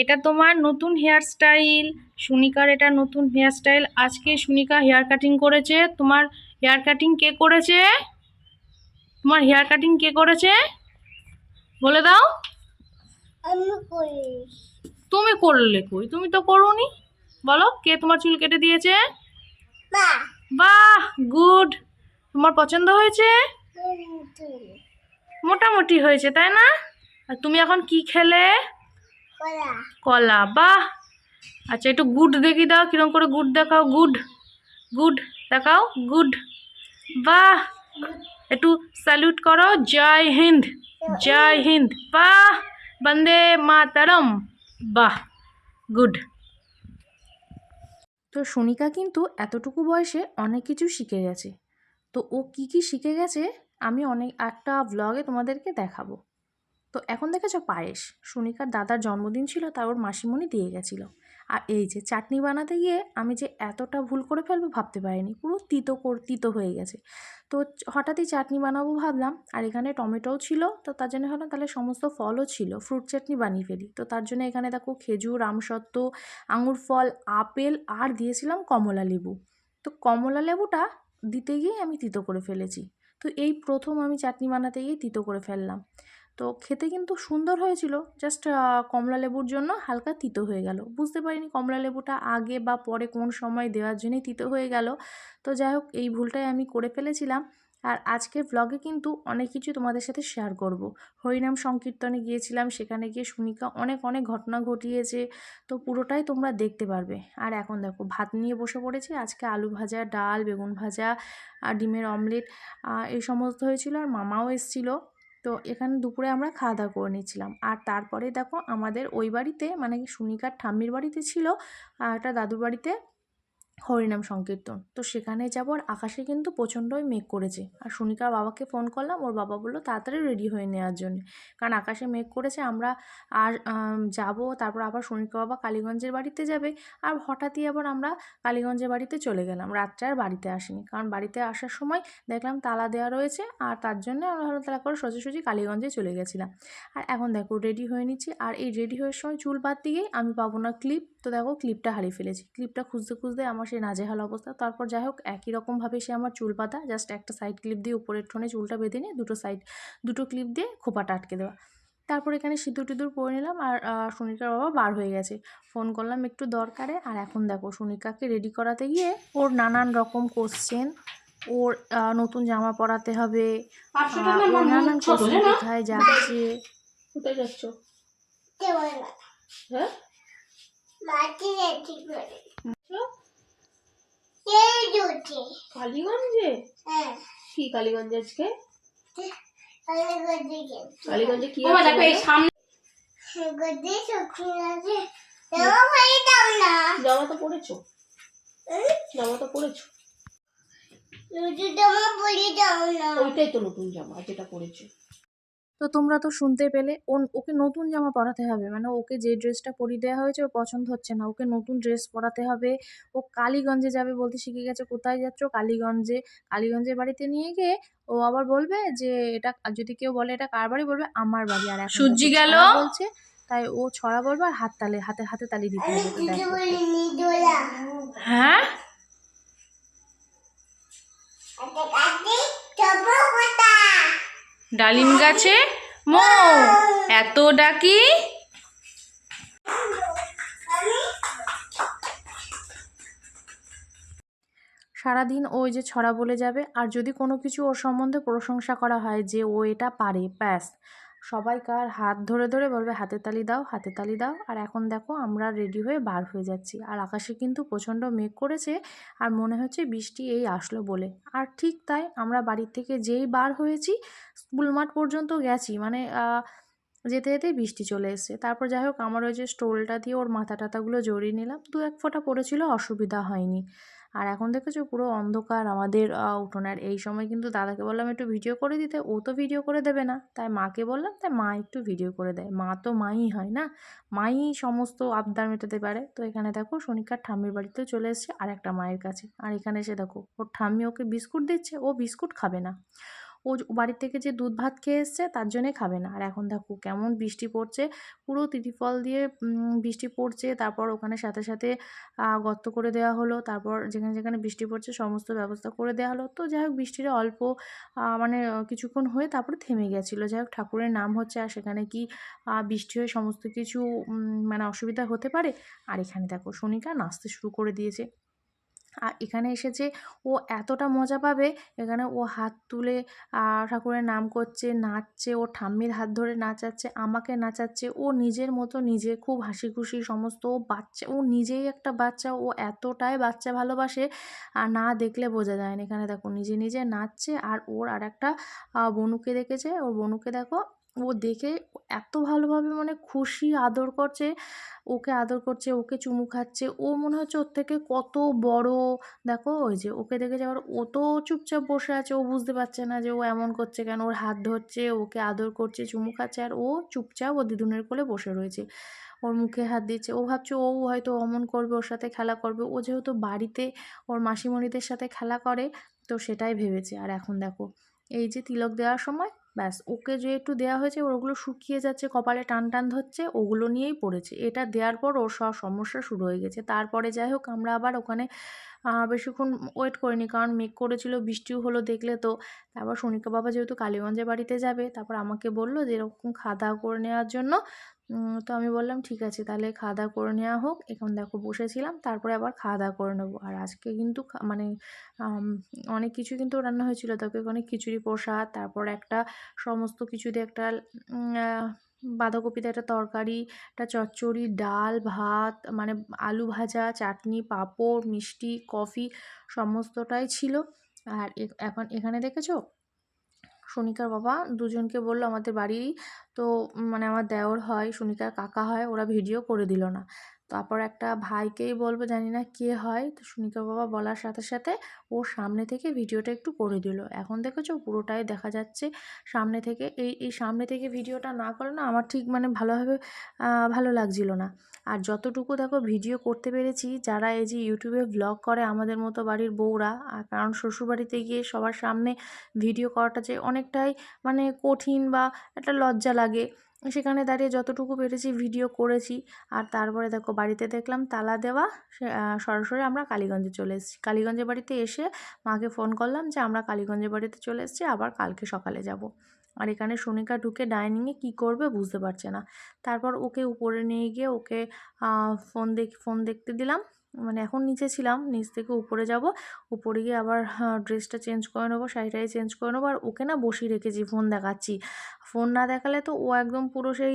এটা তোমার নতুন হেয়ার স্টাইল সুনিকার এটা নতুন হেয়ার স্টাইল আজকে সুনিকা হেয়ার কাটিং করেছে। তোমার হেয়ার কাটিং কে করেছে? তোমার হেয়ার কাটিং কে করেছে? বলে দাও। তুমি করলে কই? তুমি তো করোনি। বলো কে তোমার চুল কেটে দিয়েছে? বাহ গুড তোমার পছন্দ হয়েছে? মোটামুটি হয়েছে তাই না? আর তুমি এখন কি খেলে? কলা। বাহ! আচ্ছা একটু গুড দেখি দাও কিরম করে গুড দেখাও গুড গুড দেখাও গুড। বাহ! একটু স্যালুট করো জয় হিন্দ জয় হিন্দ। বাহ! বন্দে মাতারম বাহ গুড। তো সোনিকা কিন্তু এতটুকু বয়সে অনেক কিছু শিখে গেছে। তো ও কি কি শিখে গেছে আমি অনেক একটা ভ্লগে তোমাদেরকে দেখাবো। তো এখন দেখেছ পায়েস? সুনিকার দাদার জন্মদিন ছিল তা ওর মাসিমণি দিয়ে গেছিল। আর এই যে চাটনি বানাতে গিয়ে আমি যে এতটা ভুল করে ফেলব ভাবতে পারিনি, পুরো তিতো কর তিতো হয়ে গেছে। তো হঠাৎই চাটনি বানাবো ভাবলাম, আর এখানে টমেটোও ছিল, তো তার জন্য হলো তাহলে সমস্ত ফলও ছিল, ফ্রুট চাটনি বানিয়ে ফেলি। তো তার জন্য এখানে দেখো খেজুর, আমসত্ত্ব, আঙুর ফল, আপেল, আর দিয়েছিলাম কমলা লেবু। তো কমলা লেবুটা দিতে গিয়ে আমি তিতো করে ফেলেছি। তো এই প্রথম আমি চাটনি বানাতে গিয়ে তিতো করে ফেললাম। তো খেতে কিন্তু সুন্দর হয়েছিল। জাস্ট কমলা লেবুর জন্য হালকা তিতো হয়ে গেল। বুঝতে পারিনি কমলা লেবুটা আগে বা পরে কোন সময় দেওয়ার জন্যই তিতো হয়ে গেল। তো যাই হোক এই ভুলটাই আমি করে ফেলেছিলাম। আর আজকের ব্লগে কিন্তু অনেক কিছু তোমাদের সাথে শেয়ার করব। হরিনাম সংকীর্তনে গিয়েছিলাম, সেখানে গিয়ে সুনিকা অনেক অনেক ঘটনা ঘটিয়েছে। তো পুরোটাই তোমরা দেখতে পারবে। আর এখন দেখো, ভাত নিয়ে বসে পড়েছি। আজকে আলু ভাজা, ডাল, বেগুন ভাজা আর ডিমের অমলেট এই সমস্ত হয়েছিল। আর মামাও এসেছিল। তো এখানে দুপুরে আমরা খাওয়া দাওয়া করে নিয়েছিলাম। আর তারপরে দেখো আমাদের ওই বাড়িতে মানে সুনিকার ঠাম্মির বাড়িতে ছিল আর একটা দাদুর বাড়িতে হরিনাম সংকীর্তন। তো সেখানে যাব আর আকাশে কিন্তু প্রচণ্ডই মেঘ করেছে। আর সুনিকার বাবাকে ফোন করলাম, ওর বাবা বলল, তাড়াতাড়ি রেডি হয়ে নেওয়ার জন্য। কারণ আকাশে মেঘ করেছে, আমরা আর যাব, তারপর আবার সুনিকা বাবা কালীগঞ্জের বাড়িতে যাবে। আর হঠাৎই আবার আমরা কালীগঞ্জের বাড়িতে চলে গেলাম। রাত্রে আর বাড়িতে আসিনি। কারণ বাড়িতে আসার সময় দেখলাম তালা দেওয়া রয়েছে, আর তার জন্য আমরা হলো তালা করে সোজাসুজি কালীগঞ্জে চলে গেছিলাম। আর এখন দেখো রেডি হয়ে নিচ্ছি। আর এই রেডি হওয়ার সময় চুল বাদ দিয়েই আমি পাবো না ক্লিপ তো দেখো ক্লিপটা হারিয়ে ফেলেছি। ক্লিপটা খুঁজতে খুঁজতে আমার সেই নাজেহাল অবস্থা। তারপর যাই হোক একই রকমভাবে সে আমার চুল পাতা জাস্ট একটা সাইড ক্লিপ দিয়ে উপরের ঠোনে চুলটা বেঁধে নিয়ে দুটো সাইড দুটো ক্লিপ দিয়ে খোপাটা আটকে দেওয়া। তারপর এখানে সিঁদুর টিঁদুর পরে নিলাম আর সুনিকার বাবা বার হয়ে গেছে। ফোন করলাম একটু দরকারে আর এখন দেখো সুনিকাকে রেডি করাতে গিয়ে ওর নানান রকম কোশ্চেন ওর নতুন জামা পরাতে হবে ওর নানান কোশ্চেন কোথায় যাচ্ছে? কোথায় যাচ্ছ? হ্যাঁ মাটি রেডি করে কে দুটি কালীগঞ্জে। হ্যাঁ। কি কালীগঞ্জে আজকে? কালীগঞ্জে কি দেখো এই? সামনে জামা তো পরেছো? জামা তো পরেছো? না। ওইটাই তো নতুন জামা যেটা পরেছো। তো তোমরা তো শুনতে পেলে। ও ওকে নতুন জামা পরাতে হবে। মানে ওকে যে ড্রেসটা পরিয়ে দেওয়া হয়েছে ওর পছন্দ হচ্ছে না। ওকে নতুন ড্রেস পরাতে হবে। ও কালীগঞ্জে যাবে বলতে শিখে গেছে। কোথায় যাচ্ছ? কালীগঞ্জে। কালীগঞ্জের বাড়িতে নিয়ে গিয়ে ও আবার বলবে যে এটা যদি কেউ বলে এটা কার বাড়ি? বলবে আমার বাড়ি। আর এখন সূর্যি গেল? বলছে তাই ও ছড়া বলবে আর হাত তালে হাতে হাতে তালি দিতে হবে। হ্যাঁ? ডালিম গাছে? মো এত ডাকি? সারাদিন ওই যে ছড়া বলে যাবে আর যদি কোনো কিছু ওর সম্বন্ধে প্রশংসা করা হয় যে ও এটা পারে ব্যাস। সবাইকার হাত ধরে ধরে বলবে, হাতে তালি দাও, হাতে তালি দাও। আর এখন দেখো আমরা রেডি হয়ে বার হয়ে যাচ্ছি। আর আকাশে কিন্তু প্রচণ্ড মেঘ করেছে আর মনে হচ্ছে বৃষ্টি এই আসলো বলে। আর ঠিক তাই আমরা বাড়ির থেকে যেই বার হয়েছি, স্কুল মাঠ পর্যন্ত গেছি। মানে যেতে যেতে বৃষ্টি চলে এসেছে। তারপর যাই হোক, আমার ওই যে স্টোলটা দিয়ে ওর মাথা টাথাগুলো জড়িয়ে নিলাম। দু এক ফোঁটা পড়েছিল, অসুবিধা হয়নি। আর এখন দেখেছ পুরো অন্ধকার আমাদের উঠোনের এই সময় কিন্তু দাদাকে বললাম একটু ভিডিও করে দিতে। ও তো ভিডিও করে দেবে না। তাই মাকে বললাম, তাই মা একটু ভিডিও করে দেয়। মা তো মাই হয় না। মাই সমস্ত আবদার মেটাতে পারে। তো এখানে দেখো শনিকার ঠাম্মির বাড়িতেও চলে এসছে আর একটা মায়ের কাছে। আর এখানে এসে দেখো, ওর ঠাম্মি ওকে বিস্কুট দিচ্ছে। ও বিস্কুট খাবে না। ও বাড়ির থেকে যে দুধ ভাত খেয়ে এসছে তার জন্যে খাবে না। আর এখন দেখো কেমন বৃষ্টি পড়ছে, পুরো তিরিফল দিয়ে বৃষ্টি পড়ছে, তারপর ওখানে সাথে সাথে গর্ত করে দেওয়া হলো, তারপর যেখানে যেখানে বৃষ্টি পড়ছে সমস্ত ব্যবস্থা করে দেওয়া হলো। তো যাই হোক বৃষ্টিটা অল্প মানে কিছুক্ষণ হয়ে তারপরে থেমে গেছিল। যাই হোক ঠাকুরের নাম হচ্ছে আর সেখানে কি বৃষ্টি হয়ে সমস্ত কিছু মানে অসুবিধা হতে পারে। আর এখানে দেখো সোনিকা নাচতে শুরু করে দিয়েছে। আর এখানে এসেছে ও এতটা মজা পাবে। এখানে ও হাত তুলে ঠাকুরের নাম করছে, নাচছে ও ঠাম্মির হাত ধরে নাচাচ্ছে, আমাকে নাচাচ্ছে, ও নিজের মতো নিজে খুব হাসি খুশি সমস্ত ও বাচ্চা, ও নিজেই একটা বাচ্চা, ও এতটাই বাচ্চা ভালোবাসে আর না দেখলে বোঝা যায় না। এখানে দেখো, নিজে নিজে নাচছে আর ওর আর একটা বনুকে দেখেছে। ওর বনুকে দেখো ও দেখে এত ভালোভাবে মানে খুশি, আদর করছে, ওকে আদর করছে, ওকে চুমু খাচ্ছে, ও মনে হচ্ছে ওর থেকে কত বড়। দেখো ওই যে ওকে দেখে যাওয়ার ও তো চুপচাপ বসে আছে, ও বুঝতে পারছে না যে ও এমন করছে কেন, ওর হাত ধরছে, ওকে আদর করছে, চুমু খাচ্ছে, আর ও চুপচাপ ও দিদুনের কোলে বসে রয়েছে। ওর মুখে হাত দিচ্ছে, ও ভাবছে ও হয়তো অমন করবে, ওর সাথে খেলা করবে, ও যেহেতু বাড়িতে ওর মাসিমণিদের সাথে খেলা করে, তো সেটাই ভেবেছে। আর এখন দেখো, এই যে তিলক দেওয়ার সময় ব্যাস, ওকে যে একটু দেওয়া হয়েছে, ওগুলো শুকিয়ে যাচ্ছে, কপালে টান টান ধরছে, ওগুলো নিয়েই পড়েছে। এটা দেওয়ার পর ওর সব সমস্যা শুরু হয়ে গেছে। তারপরে যাই হোক, আমরা আবার ওখানে বেশিক্ষণ ওয়েট করিনি, কারণ মেক করেছিল, বৃষ্টিও হলো দেখলে তো। তারপর সোনিকা বাবা যেহেতু কালীগঞ্জের বাড়িতে যাবে, তারপর আমাকে বলল যে এরকম খাওয়া দাওয়া করে নেওয়ার জন্য তো আমি বললাম, ঠিক আছে, তাহলে খাওয়া দাওয়া করে নেওয়া হোক। এখন দেখো বসেছিলাম, তারপরে আবার খাওয়া দাওয়া করে নেব। আর আজকে কিন্তু মানে অনেক কিছু কিন্তু রান্না হয়েছিল। তাকে অনেক খিচুড়ি প্রসাদ, তারপর একটা সমস্ত কিছু দিয়ে একটা বাঁধাকপিতে একটা তরকারি, একটা চচ্চড়ি, ডাল, ভাত মানে আলু ভাজা, চাটনি, পাঁপড়, মিষ্টি, কফি, সমস্তটাই ছিল। আর এখন এখানে দেখেছ? সোনিকার বাবা দুজনকে বলল, আমাদের বাড়ি তো মানে আমার দেওর হয়, সোনিকার কাকা হয়, ওরা ভিডিও করে দিল না। তারপর একটা ভাইকেই বলব, জানি না কে হয়, তো সোনিকার বাবা বলার সাথে সাথে ও সামনে থেকে ভিডিওটা একটু করে দিল। এখন দেখেছ পুরোটাই দেখা যাচ্ছে। সামনে থেকে এই এই সামনে থেকে ভিডিওটা না করলে না আমার ঠিক মানে ভালোভাবে ভালো লাগছিল না। আর যতটুকু দেখো ভিডিও করতে পেরেছি, যারা এই যে ইউটিউবে ব্লগ করে আমাদের মতো বাড়ির বউরা, আর কারণ শ্বশুরবাড়িতে গিয়ে সবার সামনে ভিডিও করাটা যে অনেকটাই মানে কঠিন বা একটা লজ্জা লাগে সেখানে দাঁড়িয়ে যতটুকু পেরেছি ভিডিও করেছি। আর তারপরে দেখো বাড়িতে দেখলাম তালা দেওয়া সরাসরি আমরা কালীগঞ্জে চলে এসেছি। কালীগঞ্জের বাড়িতে এসে মাকে ফোন করলাম যে আমরা কালীগঞ্জের বাড়িতে চলে এসেছি, আবার কালকে সকালে যাব। আর এখানে সোনিকা ঢুকে ডাইনিংয়ে কী করবে বুঝতে পারছে না। তারপর ওকে উপরে নিয়ে গিয়ে ওকে ফোন দেখ ফোন দেখতে দিলাম। মানে এখন নিচে ছিলাম, নিচ থেকে উপরে যাব। উপরে গিয়ে আবার ড্রেসটা চেঞ্জ করে নেব শাড়িটাই চেঞ্জ করে নেব আর ওকে না বসিয়ে রেখেছি ফোন দেখাচ্ছি। ফোন না দেখালে তো ও একদম পুরো সেই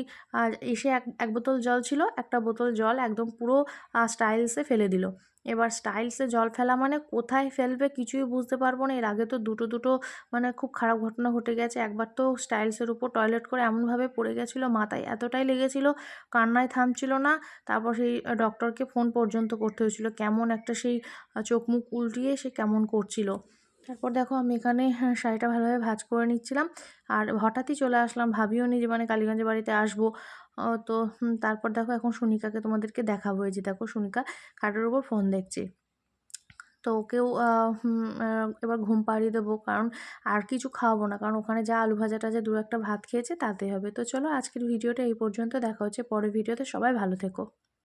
এসে এক এক বোতল জল ছিল, একটা বোতল জল একদম পুরো স্টাইলসে ফেলে দিল। এবার স্টাইলসে জল ফেলা মানে কোথায় ফেলবে কিছুই বুঝতে পারব না। এর আগে তো দুটো দুটো মানে খুব খারাপ ঘটনা ঘটে গেছে। একবার তো স্টাইলসের উপর টয়লেট করে এমনভাবে পড়ে গেছিল, মাথায় এতটাই লেগেছিল, কান্নায় থামছিল না। তারপর সেই ডক্টরকে ফোন পর্যন্ত করতে হয়েছিল, কেমন একটা সেই চোখ মুখ উল্টিয়ে সে কেমন করছিল। তারপর দেখো আমি এখানে শাড়িটা ভালোভাবে ভাঁজ করে নিচ্ছিলাম। আর হঠাৎই চলে আসলাম, ভাবিও নি যে মানে কালীগঞ্জের বাড়িতে আসব। তো তারপর দেখো এখন সুনিকাকে তোমাদেরকে দেখাবো। এই যে দেখো সুনিকা খাটের উপর ফোন দেখছে। তো ওকেও এবার ঘুম পাড়িয়ে দেবো কারণ আর কিছু খাওয়াবো না। কারণ ওখানে যা আলু ভাজা টাজা দু একটা ভাত খেয়েছে তাতে হবে। তো চলো আজকের ভিডিওটা এই পর্যন্ত। দেখা হচ্ছে পরের ভিডিওতে। সবাই ভালো থেকো।